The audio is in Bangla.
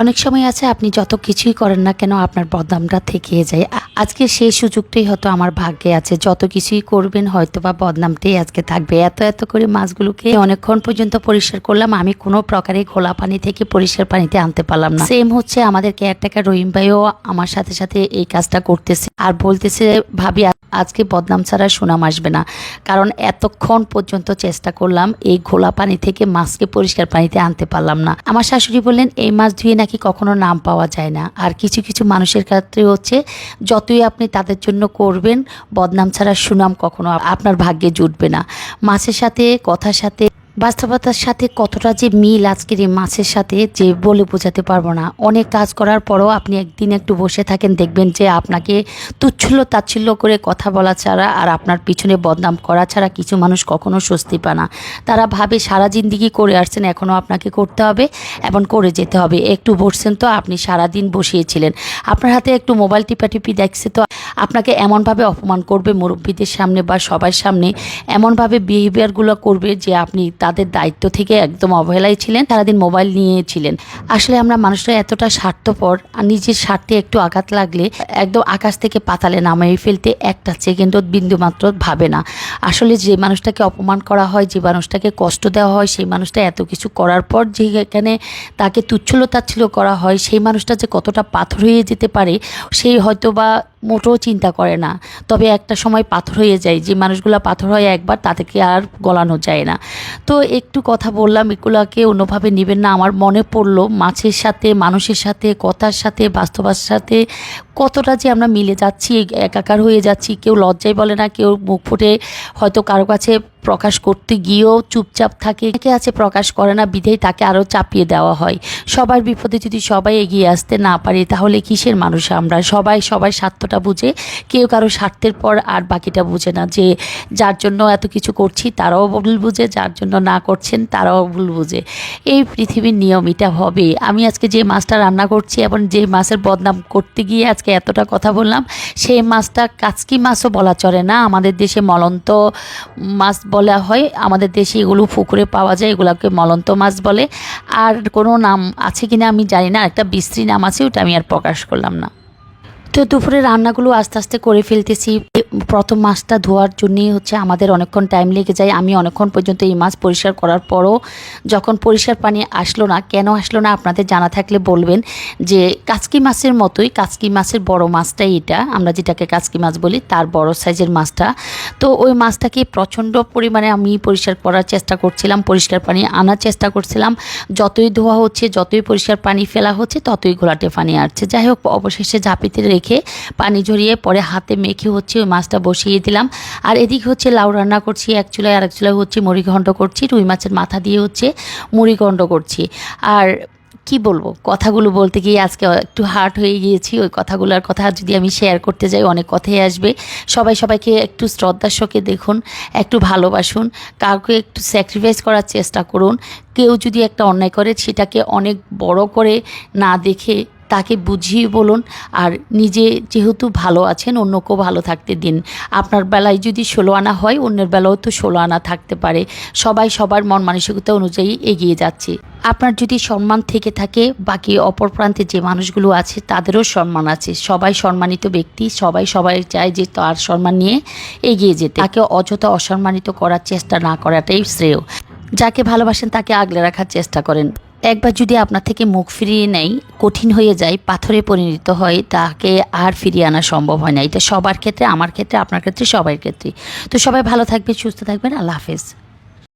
অনেক সময় আছে আপনি যত কিছুই করেন না কেন আপনার বদনামটা থেকে যায়। আজকে সেই সুযোগটাই হয়তো আমার ভাগ্যে আছে। যত কিছুই করবেন হয়তো বা বদনামটাই আজকে থাকবে। এত এত করে মাছগুলোকে অনেকক্ষণ পর্যন্ত পরিষ্কার করলাম। আমি কোনো প্রকারে খোলা পানি থেকে পরিষ্কার পানিতে আনতে পারলাম না। সেম হচ্ছে আমাদের কেয়ারটেকার রহিম ভাইও আমার সাথে সাথে এই কাজটা করতেছে। আর বলতেছে, ভাবি আজকে বদনাম ছাড়া সুনাম আসবে না। কারণ এতক্ষণ পর্যন্ত চেষ্টা করলাম এই ঘোলা পানি থেকে মাছকে পরিষ্কার পানিতে আনতে পারলাম না। আমার শাশুড়ি বললেন, এই মাছ ধুয়ে নাকি কখনো নাম পাওয়া যায় না। আর কিছু কিছু মানুষের ক্ষেত্রে হচ্ছে, যতই আপনি তাদের জন্য করবেন, বদনাম ছাড়া সুনাম কখনো আপনার ভাগ্যে জুটবে না। মাছের সাথে, কথার সাথে বাস্তবতার সাথে কতটা যে মিল আজকের এই মাছের সাথে যে বলে বোঝাতে পারব না। অনেক কাজ করার পরও আপনি একদিন একটু বসে থাকেন, দেখবেন যে আপনাকে তুচ্ছল্য তাচ্ছিল্য করে কথা বলা ছাড়া আর আপনার পিছনে বদনাম করা ছাড়া কিছু মানুষ কখনো স্বস্তি পায় না। তারা ভাবে সারা জিন্দিগি করে আসছেন, এখনও আপনাকে করতে হবে এবং করে যেতে হবে। একটু বসছেন তো আপনি সারা দিন বসিয়েছিলেন। আপনার হাতে একটু মোবাইল টিপাটিপি দেখছে তো আপনাকে এমনভাবে অপমান করবে মুরব্বীদের সামনে বা সবার সামনে, এমনভাবে বিহেভিয়ারগুলো করবে যে আপনি তাদের দায়িত্ব থেকে একদম অবহেলায় ছিলেন, সারাদিন মোবাইল নিয়েছিলেন। আসলে আমরা মানুষরা এতটা স্বার্থপর আর নিজের স্বার্থে একটু আঘাত লাগলে একদম আকাশ থেকে পাতালে নামিয়ে ফেলতে একটা সেকেন্ড বিন্দু মাত্র ভাবে না। আসলে যে মানুষটাকে অপমান করা হয়, যে মানুষটাকে কষ্ট দেওয়া হয়, সেই মানুষটা এত কিছু করার পর যে এখানে তাকে তুচ্ছলতাচ্ছিল করা হয়, সেই মানুষটা যে কতটা পাথর হয়ে যেতে পারে, সেই হয়তো বা মোটেও চিন্তা করে না। তবে একটা সময় পাথর হয়ে যায়, যে মানুষগুলো পাথর হয় একবার তাদেরকে আর গলানো যায় না। তো একটু কথা বললাম, এগুলোকে অন্যভাবে নেবেন না। আমার মনে পড়ল, মাছের সাথে, মানুষের সাথে, কথার সাথে, বাস্তবার সাথে কতটা যে আমরা মিলে যাচ্ছি একাকার হয়ে যাচ্ছি, কেউ লজ্জায় বলে না, কেউ মুখ ফুটে হয়তো কারও কাছে প্রকাশ করতে গিয়েও চুপচাপ থাকে কে আছে প্রকাশ করে না বিধেই তাকে আরও চাপিয়ে দেওয়া হয়। সবার বিপদে যদি সবাই এগিয়ে আসতে না পারে, তাহলে কিসের মানুষ আমরা? সবাই সবাই স্বার্থটা বুঝে, কেউ কারও স্বার্থের পর আর বাকিটা বুঝে না, যে যার জন্য এত কিছু করছি, তারাও ভুল বুঝে, যার জন্য না করছেন, তারাও ভুল বুঝে। এই পৃথিবীর নিয়ম এটা হবে। আমি আজকে যে মাছটা রান্না করছি এবং যে মাছের বদনাম করতে গিয়ে আজকে এতটা কথা বললাম, সেই মাছটা কাচকি মাছও বলা চলে না। আমাদের দেশে মলন্ত মাছ বলা হয়। আমাদের দেশে এগুলো পুকুরে পাওয়া যায়, এগুলোকে মলন্ত মাছ বলে। আর কোনো নাম আছে কি না আমি জানি না, একটা বিশ্রী নাম আছে, ওটা আমি আর প্রকাশ করলাম না। তো দুপুরে রান্নাগুলো আস্তে আস্তে করে ফেলতেছি। প্রথম মাছটা ধোয়ার জন্যই হচ্ছে আমাদের অনেকক্ষণ টাইম লেগে যায়। আমি অনেকক্ষণ পর্যন্ত এই মাছ পরিষ্কার করার পরও যখন পরিষ্কার পানি আসলো না, কেন আসলো না আপনাদের জানা থাকলে বলবেন যে কাচকি মাছের মতোই, কাচকি মাছের বড় মাছটাই এটা, আমরা যেটাকে কাচকি মাছ বলি, তার বড় সাইজের মাছটা। তো ওই মাছটাকে প্রচণ্ড পরিমাণে আমি পরিষ্কার করার চেষ্টা করছিলাম, পরিষ্কার পানি আনার চেষ্টা করছিলাম। যতই ধোয়া হচ্ছে, যতই পরিষ্কার পানি ফেলা হচ্ছে, ততই ঘোলাটে পানি আসছে। যাই হোক, অবশেষে ঝাঁপিতে রেখে পানি ঝরিয়ে পরে হাতে মেখে হচ্ছে ওই মাছটা বসিয়ে দিলাম। আর এদিকে হচ্ছে লাউ রান্না করছি, এক চুলায় আর এক চুলায় হচ্ছে মুড়িঘণ্ড করছি, রুই মাছের মাথা দিয়ে হচ্ছে মুড়িঘণ্ড করছি। আর কি বলব, কথাগুলো বলতে গিয়ে আজকে একটু হার্ট হয়ে গিয়েছি, ওই কথাগুলোর কথা যদি আমি শেয়ার করতে যাই, অনেক কথাই আসবে। সবাই সবাইকে একটু শ্রদ্ধার শোকে দেখুন, একটু ভালোবাসুন, কাউকে একটু স্যাক্রিফাইস করার চেষ্টা করুন। কেউ যদি একটা অন্যায় করে, সেটাকে অনেক বড় করে না দেখে তাকে বুঝিয়ে বলুন আর নিজে যেহেতু ভালো আছেন, অন্যকেও ভালো থাকতে দিন। আপনার বেলায় যদি ষোলো আনা হয়, অন্যের বেলাও তো ষোলো আনা থাকতে পারে। সবাই সবার মন মানসিকতা অনুযায়ী এগিয়ে যাচ্ছে। আপনার যদি সম্মান থেকে থাকে, বাকি অপর প্রান্তে যে মানুষগুলো আছে, তাদেরও সম্মান আছে। সবাই সম্মানিত ব্যক্তি, সবাই সবাই চায় যে তার সম্মান নিয়ে এগিয়ে যেতে। তাকে অযথা অসম্মানিত করার চেষ্টা না করাটাই শ্রেয়। যাকে ভালোবাসেন, তাকে আগলে রাখার চেষ্টা করেন। একবার যদি আপনার থেকে মুখ ফিরিয়ে নেয় কঠিন হয়ে যায়, পাথরে পরিণত হয়, তাকে আর ফিরিয়ে আনা সম্ভব হয় না। এটা সবার ক্ষেত্রে, আমার ক্ষেত্রে, আপনার ক্ষেত্রে সবার ক্ষেত্রে। তো সবাই ভালো থাকবে সুস্থ থাকবেন, আল্লাহ হাফেজ।